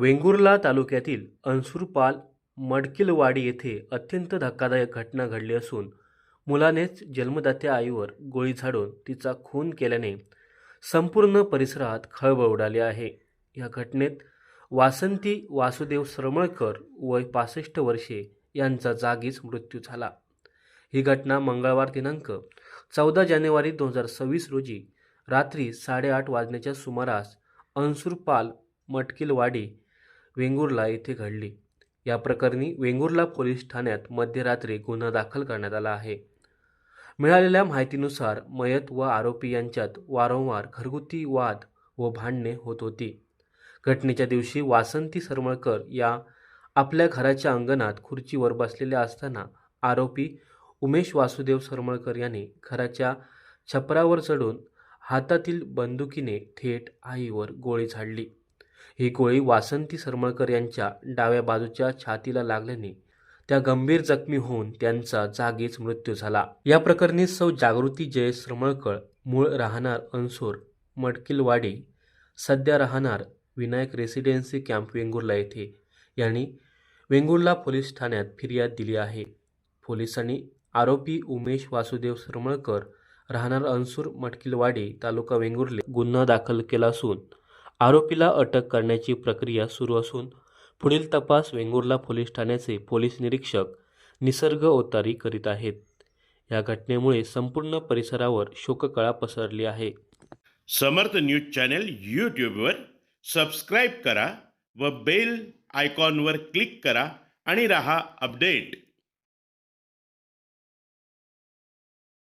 वेंगुर्ला तालुक्यातील अन्सूरपाल मडकिलवाडी येथे अत्यंत धक्कादायक घटना घडली असून मुलानेच जन्मदात्या आईवर गोळी झाडून तिचा खून केल्याने संपूर्ण परिसरात खळबळ उडाली आहे. या घटनेत वासंती वासुदेव सरमळकर वय पासष्ट वर्षे यांचा जागीच मृत्यू झाला. ही घटना मंगळवार दिनांक चौदा जानेवारी दोन हजार सव्वीस रोजी रात्री साडेआठ वाजण्याच्या सुमारास अन्सूरपाल मटकिलवाडी वेंगुर्ला येथे घडली. या प्रकरणी वेंगुर्ला पोलीस ठाण्यात मध्यरात्री गुन्हा दाखल करण्यात आला आहे. मिळालेल्या माहितीनुसार मयत व आरोपी यांच्यात वारंवार घरगुती वाद व भांडणे होत होती. घटनेच्या दिवशी वासंती सरमळकर या आपल्या घराच्या अंगणात खुर्चीवर बसलेल्या असताना आरोपी उमेश वासुदेव सरमळकर यांनी घराच्या छपरावर चढून हातातील बंदुकीने थेट आईवर गोळी झाडली. ही गोळी वासंती सरमळकर यांच्या डाव्या बाजूच्या छातीला लागल्याने त्या गंभीर जखमी होऊन त्यांचा जागीच मृत्यू झाला. या प्रकरणी सौ जागृती जय सरमळकर मूळ राहणार अनसूर मडकिलवाडी सध्या राहणार विनायक रेसिडेन्सी कॅम्प वेंगुर्ला येथे. यांनी वेंगुर्ला पोलीस ठाण्यात फिर्याद दिली आहे. पोलिसांनी आरोपी उमेश वासुदेव सरमळकर राहणार अनसूर मटकिलवाडी तालुका वेंगुर्ले गुन्हा दाखल केला असून आरोपीला अटक करण्याची प्रक्रिया सुरू असून पुढील तपास वेंगुर्ला पोलीस ठाण्याचे पोलीस निरीक्षक निसर्ग ओतारी करीत आहेत. या घटनेमुळे संपूर्ण परिसरावर शोककळा पसरली आहे. समर्थ न्यूज चॅनल यूट्यूबवर सबस्क्राईब करा व बेल आयकॉनवर क्लिक करा आणि रहा अपडेट.